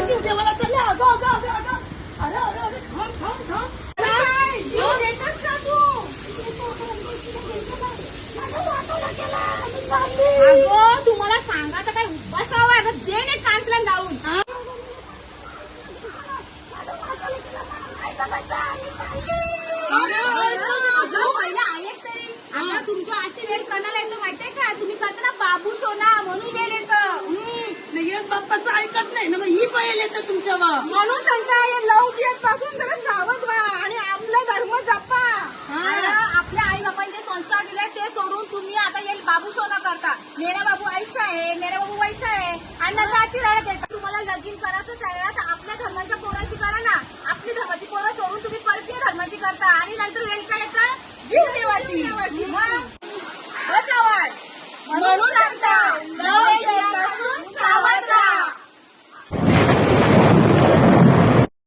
देवाला चालले अगं अगं अगं अगं अरे अरे अरे थांब थांब थांब काय? जीव का तू अगं तुम्हाला काय अगं दे ने लावून तुमच्या अशी वेळ कणाला येतं माहितीये का तुम्ही करता ना बाबू सोना म्हणून वेळ येतं नाही येस बाप्पाचं ऐकत नाही ना मग ही पळेल येतं तुमच्यावर. म्हणून सांगता लव येत पासून जरा सावध व्हा आणि आपला धर्म जपा. आपल्या आई बापांचे संस्कार दिले ते सोडून तुम्ही आता येईल बाबू सोना करता. मेरा बाबू ऐशा आहे मेरा बाबू वैशा आहे. आणि नंतर अशी रडत येतात तुम्हाला लगीन करायचंच आहे तर आपल्या धर्माच्या पोराशी करा ना. आपली धर्माची पोरं सोडून तुम्ही परकीय धर्माची करता. आणि नंतर वेळ काय येतं. जीव देवाची.